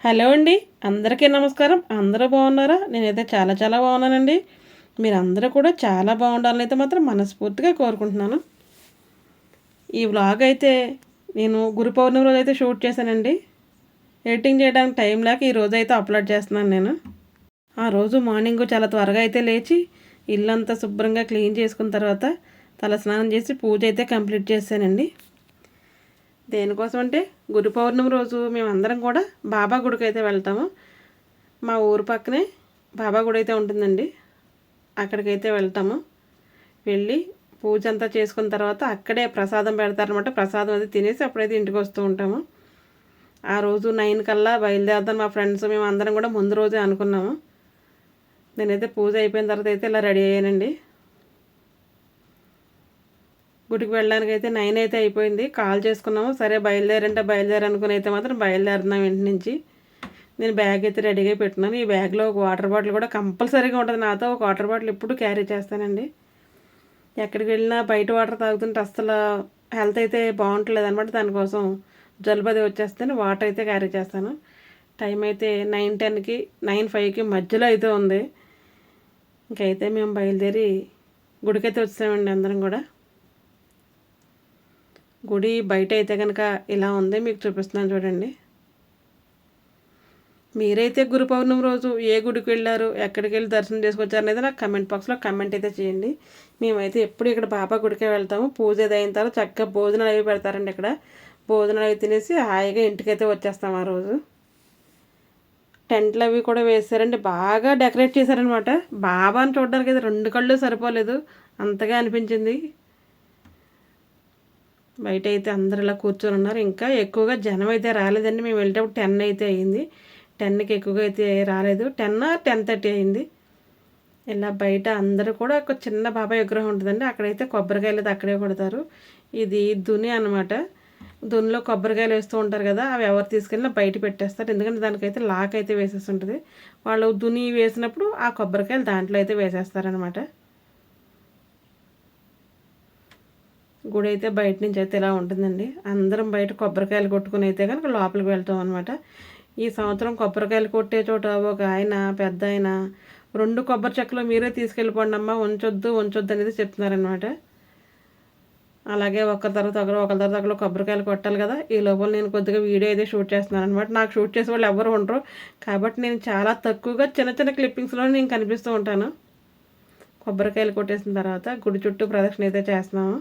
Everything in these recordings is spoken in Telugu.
హలో అండి అందరికీ నమస్కారం. అందరూ బాగున్నారా? నేనైతే చాలా చాలా బాగున్నానండి. మీరందరూ కూడా చాలా బాగుండాలని అయితే మాత్రం మనస్ఫూర్తిగా కోరుకుంటున్నాను. ఈ వ్లాగ్ అయితే నేను గురు పౌర్ణమి రోజు అయితే షూట్ చేశానండి. ఎడిటింగ్ చేయడానికి టైం లేక ఈ రోజు అయితే అప్లోడ్ చేస్తున్నాను నేను. ఆ రోజు మార్నింగ్ చాలా త్వరగా అయితే లేచి ఇల్లంతా శుభ్రంగా క్లీన్ చేసుకున్న తర్వాత తల స్నానం చేసి పూజ అయితే కంప్లీట్ చేశానండి. దేనికోసం అంటే గురు పౌర్ణమి రోజు మేమందరం కూడా బాబా గుడికి అయితే వెళ్తాము. మా ఊరు పక్కనే బాబా గుడి అయితే ఉంటుందండి. అక్కడికైతే వెళ్తాము. వెళ్ళి పూజ అంతా చేసుకున్న తర్వాత అక్కడే ప్రసాదం పెడతారనమాట ప్రసాదం అది తినేసి అప్పుడైతే ఇంటికి వస్తూ ఉంటాము. ఆ రోజు నైన్ కల్లా బయలుదేరుతాం మా ఫ్రెండ్స్. మేము అందరం కూడా ముందు రోజే అనుకున్నాము. నేనైతే పూజ అయిపోయిన తర్వాత అయితే ఇలా రెడీ అయ్యానండి. గుడికి వెళ్ళడానికి అయితే నైన్ అయితే అయిపోయింది. కాల్ చేసుకున్నాము. సరే బయలుదేరంటే బయలుదేరి అనుకుని అయితే మాత్రం బయలుదేరుతున్నాం ఇంటి నుంచి. నేను బ్యాగ్ అయితే రెడీగా పెట్టున్నాను. ఈ బ్యాగ్లో ఒక వాటర్ బాటిల్ కూడా కంపల్సరీగా ఉంటుంది. నాతో ఒక వాటర్ బాటిల్ ఎప్పుడు క్యారీ చేస్తానండి. ఎక్కడికి వెళ్ళినా బయట వాటర్ తాగుతుంటే అస్సలు హెల్త్ అయితే బాగుంటలేదు అనమాట దానికోసం జలుబది వచ్చేస్తే వాటర్ అయితే క్యారీ చేస్తాను. టైం అయితే నైన్ టెన్కి నైన్ ఫైవ్కి మధ్యలో అయితే ఉంది. ఇంకైతే మేము బయలుదేరి గుడికైతే వచ్చామండి అందరం కూడా. గుడి బయట అయితే కనుక ఇలా ఉంది మీకు చూపిస్తున్నాను చూడండి. మీరైతే గురు పౌర్ణమి రోజు ఏ గుడికి వెళ్ళారు ఎక్కడికి వెళ్ళి దర్శనం చేసుకొచ్చారు అనేది నాకు కమెంట్ బాక్స్లో కమెంట్ అయితే చేయండి. మేమైతే ఎప్పుడు ఇక్కడ బాబా గుడికే వెళ్తాము. పూజ అయిన తర్వాత చక్కగా భోజనాలు అవి పెడతారండి ఇక్కడ. భోజనాలు అవి తినేసి హాయిగా ఇంటికైతే వచ్చేస్తాం ఆ రోజు. టెంట్లు అవి కూడా వేసారండి. బాగా డెకరేట్ చేశారనమాట బాబాను చూడడానికి అయితే రెండు కళ్ళు సరిపోలేదు. అంతగా అనిపించింది. బయట అయితే అందరు ఇలా కూర్చొని ఉన్నారు. ఇంకా ఎక్కువగా జనం అయితే రాలేదండి. మేము వెళ్ళేటప్పుడు టెన్ అయితే అయింది. టెన్కి ఎక్కువగా అయితే రాలేదు. టెన్ టెన్ థర్టీ అయింది. ఇలా బయట అందరూ కూడా ఒక చిన్న బాబాయ్ విగ్రహం ఉంటుందండి. అక్కడైతే కొబ్బరికాయలు అయితే అక్కడే కొడతారు. ఇది దుని అనమాట దునిలో కొబ్బరికాయలు వేస్తూ ఉంటారు కదా అవి ఎవరు తీసుకెళ్ళినా బయట పెట్టేస్తారు. ఎందుకంటే దానికైతే లాక్ అయితే వేసేసి ఉంటుంది. వాళ్ళు దుని వేసినప్పుడు ఆ కొబ్బరికాయలు దాంట్లో అయితే వేసేస్తారనమాట గుడి అయితే బయట నుంచి అయితే ఇలా ఉంటుందండి. అందరం బయట కొబ్బరికాయలు కొట్టుకుని అయితే కనుక లోపలికి వెళ్తాం అనమాట ఈ సంవత్సరం కొబ్బరికాయలు కొట్టే చోట ఒక ఆయన పెద్ద ఆయన రెండు కొబ్బరి చెక్కలు మీరే తీసుకెళ్ళిపోండి అమ్మా ఉంచొద్దు ఉంచొద్దు అనేది చెప్తున్నారనమాట అలాగే ఒకరి తర్వాత ఒకరు ఒకరి తర్వాత ఒకరు కొబ్బరికాయలు కొట్టాలి కదా. ఈ లోపల నేను కొద్దిగా వీడియో అయితే షూట్ చేస్తున్నాను అనమాట నాకు షూట్ చేసే వాళ్ళు ఎవరు ఉండరు. కాబట్టి నేను చాలా తక్కువగా చిన్న చిన్న క్లిప్పింగ్స్లో నేను కనిపిస్తూ ఉంటాను. కొబ్బరికాయలు కొట్టేసిన తర్వాత గుడి చుట్టూ ప్రదక్షిణ అయితే చేస్తున్నాము.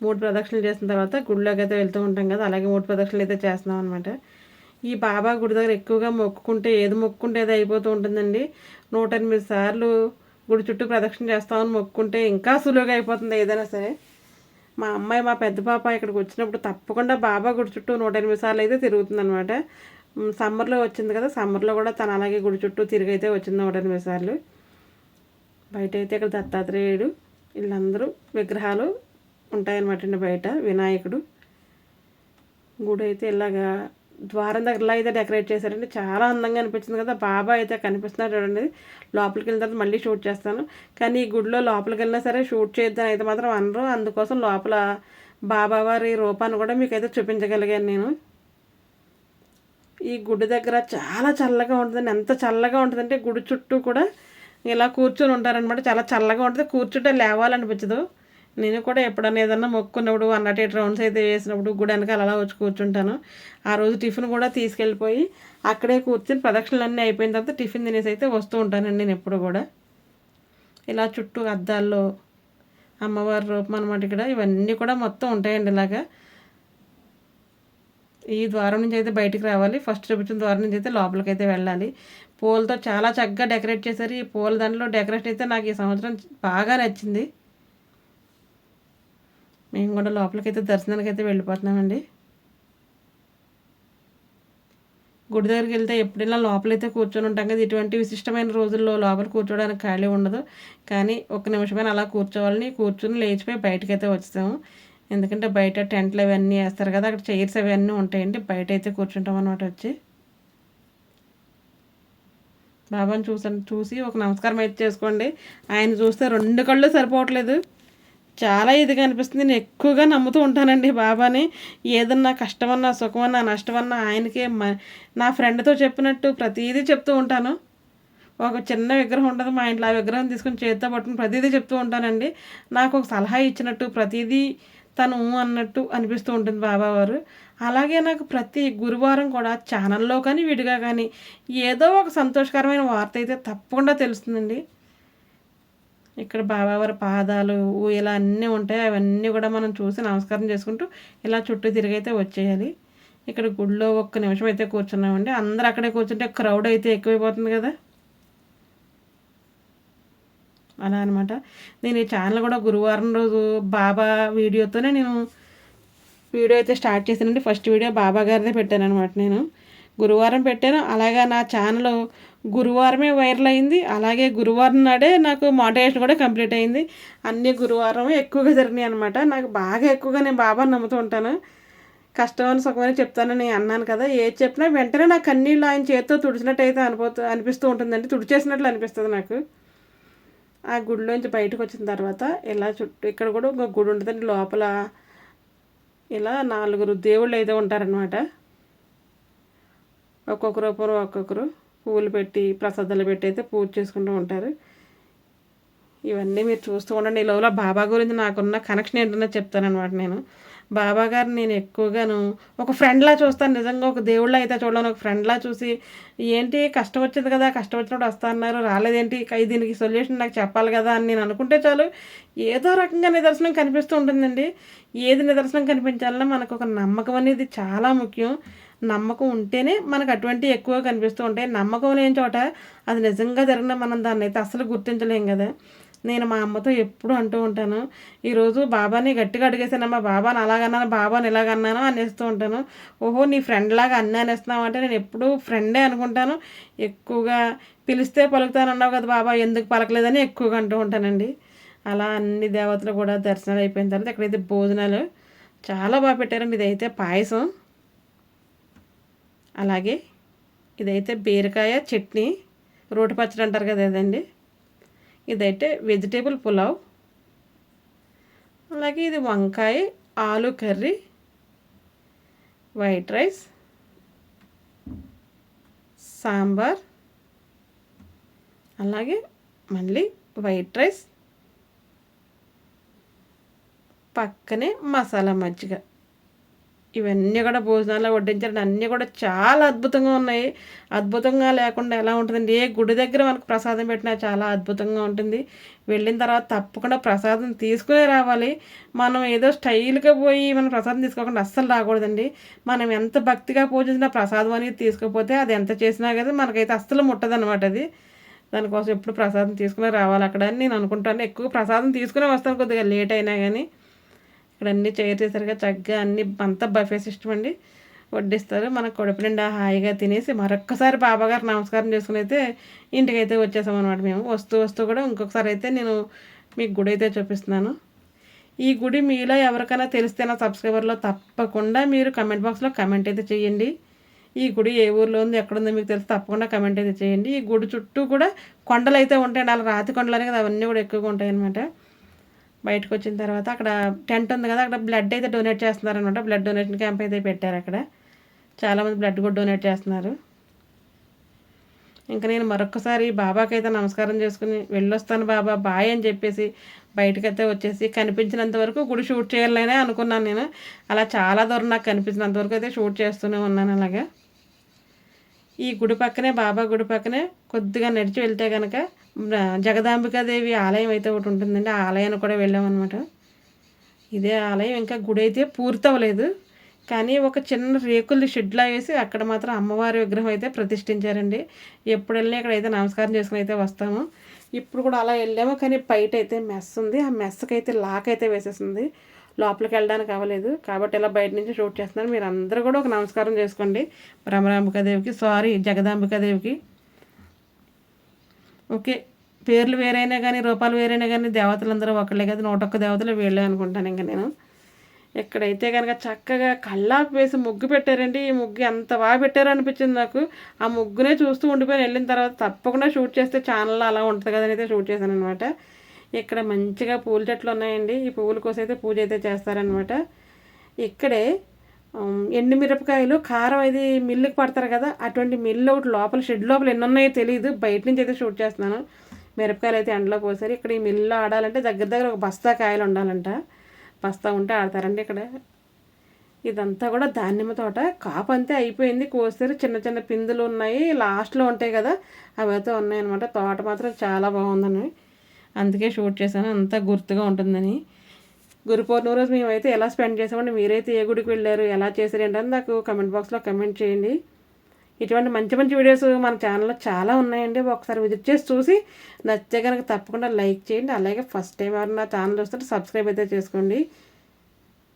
మూడు ప్రదక్షిణలు చేసిన తర్వాత గుడిలోకి అయితే వెళ్తూ ఉంటాం కదా అలాగే మూడు ప్రదక్షిణలు అయితే చేస్తున్నాం అనమాట ఈ బాబా గుడి దగ్గర ఎక్కువగా మొక్కుకుంటే ఏది మొక్కుకుంటే అది అయిపోతూ ఉంటుందండి. నూట ఎనిమిది సార్లు గుడి చుట్టూ ప్రదక్షిణ చేస్తామని మొక్కుకుంటే ఇంకా సులువుగా అయిపోతుంది ఏదైనా సరే. మా అమ్మాయి మా పెద్ద పాప ఇక్కడికి వచ్చినప్పుడు తప్పకుండా బాబా గుడి చుట్టూ నూట ఎనిమిది సార్లు అయితే తిరుగుతుంది అనమాట సమ్మర్లో వచ్చింది కదా సమ్మర్లో కూడా తను అలాగే గుడి చుట్టూ తిరిగి అయితే వచ్చింది నూట ఎనిమిది సార్లు. బయట అయితే ఇక్కడ దత్తాత్రేయుడు వీళ్ళందరూ విగ్రహాలు ఉంటాయన్నమాట అండి బయట వినాయకుడు. గుడి అయితే ఇలాగా ద్వారం దగ్గరలో అయితే డెకరేట్ చేశారండి. చాలా అందంగా అనిపించింది కదా బాబా అయితే కనిపిస్తున్నాడు చూడండి. లోపలికి వెళ్ళిన తర్వాత మళ్ళీ షూట్ చేస్తాను. కానీ ఈ గుడిలో లోపలికి వెళ్ళినా సరే షూట్ చేయొద్దని అయితే మాత్రం అనరు. అందుకోసం లోపల బాబా వారి రూపాన్ని కూడా మీకు అయితే చూపించగలిగాను నేను. ఈ గుడి దగ్గర చాలా చల్లగా ఉంటుందండి. ఎంత చల్లగా ఉంటుందంటే గుడి చుట్టూ కూడా ఇలా కూర్చొని ఉంటారనమాట చాలా చల్లగా ఉంటుంది. కూర్చుంటే లేవాలనిపించదు. నేను కూడా ఎప్పుడన్నా ఏదన్నా మొక్కున్నప్పుడు వన్ నాట్ ఎయిట్ రౌండ్స్ అయితే వేసినప్పుడు గుడి వెనకాల అలా వచ్చి కూర్చుంటాను. ఆ రోజు టిఫిన్ కూడా తీసుకెళ్ళిపోయి అక్కడే కూర్చొని ప్రదక్షిణలు అన్నీ అయిపోయిన తర్వాత టిఫిన్ తినేసి అయితే వస్తూ ఉంటానండి నేను ఎప్పుడు కూడా. ఇలా చుట్టూ అద్దాల్లో అమ్మవారి రూపం అనమాట ఇక్కడ ఇవన్నీ కూడా మొత్తం ఉంటాయండి ఇలాగా. ఈ ద్వారం నుంచి అయితే బయటికి రావాలి. ఫస్ట్ చూపించిన ద్వారం నుంచి అయితే లోపలికి అయితే వెళ్ళాలి. పూలతో చాలా చక్కగా డెకరేట్ చేశారు. ఈ పూల దాంట్లో డెకరేషన్ అయితే నాకు ఈ సంవత్సరం బాగా నచ్చింది. మేము కూడా లోపలికైతే దర్శనానికి అయితే వెళ్ళిపోతున్నామండి. గుడి దగ్గరికి వెళ్తే ఎప్పుడైనా లోపలైతే కూర్చొని ఉంటాం కదా ఇటువంటి విశిష్టమైన రోజుల్లో లోపల కూర్చోడానికి ఖాళీ ఉండదు. కానీ ఒక నిమిషమైన అలా కూర్చోవాలని కూర్చుని లేచిపోయి బయటకు అయితే వచ్చాము ఎందుకంటే బయట టెంట్లు అవన్నీ వేస్తారు కదా అక్కడ చైర్స్ అవన్నీ ఉంటాయండి బయట అయితే కూర్చుంటాం అనమాట వచ్చి. బాబాని చూసాను చూసి ఒక నమస్కారం అయితే చేసుకోండి. ఆయన చూస్తే రెండు కళ్ళు సరిపోవట్లేదు. చాలా ఇదిగా అనిపిస్తుంది. నేను ఎక్కువగా నమ్ముతూ ఉంటానండి బాబాని. ఏదన్నా కష్టమన్నా సుఖమన్నా నష్టమన్నా ఆయనకే నా ఫ్రెండ్తో చెప్పినట్టు ప్రతిదీ చెప్తూ ఉంటాను. ఒక చిన్న విగ్రహం ఉంటుంది మా ఇంట్లో ఆ విగ్రహం తీసుకొని చేతితో పట్టుకుని ప్రతిదీ చెప్తూ ఉంటానండి. నాకు ఒక సలహా ఇచ్చినట్టు ప్రతిదీ తను అన్నట్టు అనిపిస్తూ ఉంటుంది బాబావారు అలాగే నాకు ప్రతి గురువారం కూడా ఛానల్లో కానీ విడిగా కానీ ఏదో ఒక సంతోషకరమైన వార్త అయితే తప్పకుండా తెలుస్తుందండి. ఇక్కడ బాబావారి పాదాలు ఇలా అన్నీ ఉంటాయి. అవన్నీ కూడా మనం చూసి నమస్కారం చేసుకుంటూ ఇలా చుట్టూ తిరిగైతే వచ్చేయాలి. ఇక్కడ గుడిలో ఒక్క నిమిషం అయితే కూర్చున్నామండి. అందరు అక్కడే కూర్చుంటే క్రౌడ్ అయితే ఎక్కువైపోతుంది కదా. అలా అనమాట నేను ఈ ఛానల్ కూడా గురువారం రోజు బాబా వీడియోతోనే నేను వీడియో అయితే స్టార్ట్ చేశానండి. ఫస్ట్ వీడియో బాబా గారిదే పెట్టాను అనమాట నేను. గురువారం పెట్టాను. అలాగే నా ఛానల్ గురువారమే వైరల్ అయింది. అలాగే గురువారం నాడే నాకు మోటివేషన్ కూడా కంప్లీట్ అయింది. అన్ని గురువారమే ఎక్కువగా జరిగినాయి అనమాట నాకు బాగా ఎక్కువగా నేను బాబా నమ్ముతూ ఉంటాను. కష్టమని సుఖమని చెప్తానని అన్నాను కదా ఏది చెప్పినా వెంటనే నాకు కన్నీళ్ళు ఆయన చేతితో తుడిచినట్టు అయితే అనిపోతూ అనిపిస్తూ ఉంటుందండి. తుడిచేసినట్లు అనిపిస్తుంది నాకు. ఆ గుడిలోంచి బయటకు వచ్చిన తర్వాత ఇలా చుట్టూ ఇక్కడ కూడా ఒక గుడి ఉంటుందండి లోపల. ఇలా నాలుగురు దేవుళ్ళు అయితే ఉంటారనమాట ఒక్కొక్కరు ఒక్కరు ఒక్కొక్కరు పువ్వులు పెట్టి ప్రసాదాలు పెట్టి అయితే పూజ చేసుకుంటూ ఉంటారు. ఇవన్నీ మీరు చూస్తూ ఉండండి. ఈ లోపల బాబా గురించి నాకున్న కనెక్షన్ ఏంటనే చెప్తానమాట నేను. బాబా గారిని నేను ఎక్కువగాను ఒక ఫ్రెండ్లా చూస్తాను. నిజంగా ఒక దేవుళ్ళ అయితే చూడలేను. ఒక ఫ్రెండ్లా చూసి ఏంటి కష్టం వచ్చింది కదా కష్టం వచ్చినప్పుడు వస్తాన్నారు రాలేదేంటి? దీనికి సొల్యూషన్ నాకు చెప్పాలి కదా అని నేను అనుకుంటే చాలు. ఏదో రకంగా నిదర్శనం కనిపిస్తూ ఉంటుందండి. ఏది నిదర్శనం కనిపించాలన్నా మనకు ఒక నమ్మకం అనేది చాలా ముఖ్యం. నమ్మకం ఉంటేనే మనకు అటువంటి ఎక్కువ కనిపిస్తూ ఉంటాయి. నమ్మకం లేని చోట అది నిజంగా జరిగిన మనం దాన్ని అయితే అసలు గుర్తించలేం కదా. నేను మా అమ్మతో ఎప్పుడు అంటూ ఉంటాను ఈరోజు బాబాని గట్టిగా అడిగేసానమ్మా బాబాని అలాగన్నాను బాబాని ఇలాగన్నాను అనేస్తూ ఉంటాను. ఓహో నీ ఫ్రెండ్ లాగా అన్నీ అనేస్తున్నావు అంటే నేను ఎప్పుడు ఫ్రెండే అనుకుంటాను. ఎక్కువగా పిలిస్తే పలుకుతాను అన్నావు కదా బాబా ఎందుకు పలకలేదని ఎక్కువగా అంటూ ఉంటానండి. అలా అన్ని దేవతలు కూడా దర్శనాలు అయిపోయిన తర్వాత ఇక్కడైతే భోజనాలు చాలా బాగా పెట్టారండి. ఇదైతే పాయసం. అలాగే ఇదైతే బీరకాయ చట్నీ రోటి పచ్చడి అంటారు కదా అదండి ఇదైతే వెజిటేబుల్ పులావ్ అలాగే ఇది వంకాయ ఆలు కర్రీ వైట్ రైస్ సాంబార్ అలాగే మళ్ళీ వైట్ రైస్ పక్కనే మసాలా మజ్జిగ. ఇవన్నీ కూడా భోజనాల్లో వడ్డించడం అన్నీ కూడా చాలా అద్భుతంగా ఉన్నాయి. అద్భుతంగా లేకుండా ఎలా ఉంటుందండి? ఏ గుడి దగ్గర మనకు ప్రసాదం పెట్టినా చాలా అద్భుతంగా ఉంటుంది. వెళ్ళిన తర్వాత తప్పకుండా ప్రసాదం తీసుకునే రావాలి. మనం ఏదో స్టైల్గా పోయి మనం ప్రసాదం తీసుకోకుండా అస్సలు రాకూడదండి. మనం ఎంత భక్తిగా పూజించినా ప్రసాదం అనేది తీసుకోకపోతే అది ఎంత చేసినా కదా మనకైతే అస్సలు ముట్టదు అనమాట అది. దానికోసం ఎప్పుడు ప్రసాదం తీసుకునే రావాలి అక్కడ అని నేను అనుకుంటాను. ఎక్కువ ప్రసాదం తీసుకునే వస్తాను కొద్దిగా లేట్ అయినా కానీ. ఇక్కడ అన్నీ చేసేసరిగా చక్కగా అన్ని అంతా బఫే సిస్టమ్ అండి. వడ్డిస్తారు. మనకు కడుపు నిండా హాయిగా తినేసి మరొక్కసారి బాబాగారు నమస్కారం చేసుకుని అయితే ఇంటికైతే వచ్చేసామన్నమాట మేము. వస్తూ వస్తూ కూడా ఇంకొకసారి అయితే నేను మీకు గుడి అయితే చూపిస్తున్నాను. ఈ గుడి మీలో ఎవరికైనా తెలిస్తే నా సబ్స్క్రైబర్లో తప్పకుండా మీరు కమెంట్ బాక్స్లో కమెంట్ అయితే చేయండి. ఈ గుడి ఏ ఊర్లో ఉంది ఎక్కడుందో మీకు తెలిసి తప్పకుండా కమెంట్ అయితే చేయండి. ఈ గుడి చుట్టూ కూడా కొండలు అయితే ఉంటాయండి. అలా రాతి కొండలు అనేది అవన్నీ కూడా ఎక్కువగా ఉంటాయి అన్నమాట బయటకు వచ్చిన తర్వాత అక్కడ టెంట్ ఉంది కదా అక్కడ బ్లడ్ అయితే డొనేట్ చేస్తున్నారనమాట. బ్లడ్ డొనేషన్ క్యాంప్ అయితే పెట్టారు అక్కడ. చాలామంది బ్లడ్ కూడా డొనేట్ చేస్తున్నారు. ఇంకా నేను మరొకసారి బాబాకి అయితే నమస్కారం చేసుకుని వెళ్ళొస్తాను బాబా బాయ్ అని చెప్పేసి బయటకైతే వచ్చేసి కనిపించినంత వరకు గుడి షూట్ చేయాలనే అనుకున్నాను నేను. అలా చాలా దూరం నాకు కనిపించినంత వరకు అయితే షూట్ చేస్తూనే ఉన్నాను అలాగా. ఈ గుడి పక్కనే బాబా గుడి పక్కనే కొద్దిగా నడిచి వెళ్తే కనుక జగదాంబికాదేవి ఆలయం అయితే ఒకటి ఉంటుందండి. ఆ ఆలయాన్ని కూడా వెళ్ళామన్నమాట. ఇదే ఆలయం ఇంకా గుడి అయితే పూర్తవలేదు కానీ ఒక చిన్న రేకులు షెడ్లా వేసి అక్కడ మాత్రం అమ్మవారి విగ్రహం అయితే ప్రతిష్ఠించారండి. ఎప్పుడు వెళ్ళినా ఇక్కడ అయితే నమస్కారం చేసుకుని అయితే వస్తాము. ఇప్పుడు కూడా అలా వెళ్ళాము కానీ బయట అయితే మెస్ ఉంది. ఆ మెస్కి అయితే లాక్ అయితే వేసేసింది. లోపలికి వెళ్ళడానికి అవ్వలేదు. కాబట్టి ఇలా బయట నుంచి షూట్ చేస్తున్నాను మీరు అందరూ కూడా ఒక నమస్కారం చేసుకోండి. భ్రమరాంబికాదేవికి సారీ జగదాంబికాదేవికి. ఓకే. పేర్లు వేరైనా కానీ రూపాలు వేరైనా కానీ దేవతలందరూ ఒకళ్ళే కదా. నూటొక్క దేవతలు వీళ్ళే అనుకుంటాను ఇంకా నేను. ఎక్కడైతే కనుక చక్కగా కళ్ళాపు వేసి ముగ్గు పెట్టారండి. ఈ ముగ్గు ఎంత బాగా పెట్టారో అనిపించింది నాకు. ఆ ముగ్గునే చూస్తూ ఉండిపోయి వెళ్ళిన తర్వాత తప్పకుండా షూట్ చేస్తే ఛానల్లో అలా ఉంటుంది కదని అయితే షూట్ చేశాను అనమాట ఇక్కడ మంచిగా పూల చెట్లు ఉన్నాయండి. ఈ పువ్వుల కోసం అయితే పూజ అయితే చేస్తారనమాట ఇక్కడే ఎండు మిరపకాయలు కారం అది మిల్లుకి పడతారు కదా అటువంటి మిల్లు ఒకటి లోపల షెడ్ లోపల ఎన్ని ఉన్నాయో తెలియదు బయట నుంచి అయితే షూట్ చేస్తున్నాను. మిరపకాయలు అయితే ఎండలో పోసారు. ఇక్కడ ఈ మిల్లులో ఆడాలంటే దగ్గర దగ్గర ఒక బస్తా కాయలు ఉండాలంట. బస్తా ఉంటే ఆడతారండి ఇక్కడ. ఇదంతా కూడా దానిమ్మ తోట. కాపు అంతే అయిపోయింది. కోసారు చిన్న చిన్న పిందులు ఉన్నాయి. లాస్ట్లో ఉంటాయి కదా అవి అయితే ఉన్నాయి అనమాట తోట మాత్రం చాలా బాగుందని అందుకే షూట్ చేశాను. అంతా గుర్తుగా ఉంటుందని. గురు పౌర్ణమి రోజు మేమైతే ఎలా స్పెండ్ చేసామంటే మీరైతే ఏ గుడికి వెళ్ళారు ఎలా చేశారు ఏంటని నాకు కమెంట్ బాక్స్లో కమెంట్ చేయండి. ఇటువంటి మంచి మంచి వీడియోస్ మన ఛానల్లో చాలా ఉన్నాయండి. ఒకసారి విజిట్ చేసి చూసి నచ్చితే కనుక తప్పకుండా లైక్ చేయండి. అలాగే ఫస్ట్ టైం ఎవరైనా ఛానల్ చూస్తుంటే సబ్స్క్రైబ్ అయితే చేసుకోండి.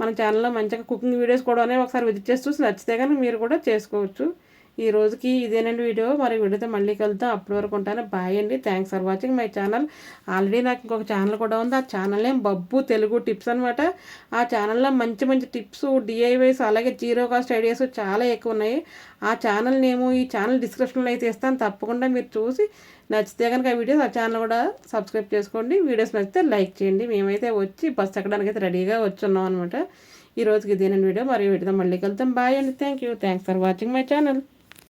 మన ఛానల్లో మంచిగా కుకింగ్ వీడియోస్ కూడా ఒకసారి విజిట్ చేసి చూసి నచ్చితే కనుక మీరు కూడా చేసుకోవచ్చు. ఈ రోజుకి ఇదేనండి వీడియో. మరి వీడియోతో మళ్ళీ కలుద్దాం. అప్పటి వరకు ఉంటాను. బాయ్ అండి. Thanks for watching my channel already నాకు ఇంకొక ఛానల్ కూడా ఉంది. ఆ channel name Babbu Telugu tips అనమాట ఆ ఛానల్లో మంచి మంచి టిప్స్ డిఐవైస్ అలాగే జీరో కాస్ట్ ఐడియాస్ చాలా ఎక్కువ ఉన్నాయి. ఆ ఛానల్ నేము ఈ ఛానల్ డిస్క్రిప్షన్లో అయితే ఇస్తాను. తప్పకుండా మీరు చూసి నచ్చితే కనుక ఆ వీడియోస్ ఆ ఛానల్ కూడా సబ్స్క్రైబ్ చేసుకోండి. వీడియోస్ నచ్చితే లైక్ చేయండి. మేమైతే వచ్చి బస్ ఎక్కడానికి అయితే రెడీగా వచ్చున్నాం అనమాట ఈ రోజుకి ఇదేనండి వీడియో. మరి వీడితో మళ్ళీ కలుద్దాం. బాయ్ అండి. Thank you thanks for watching my channel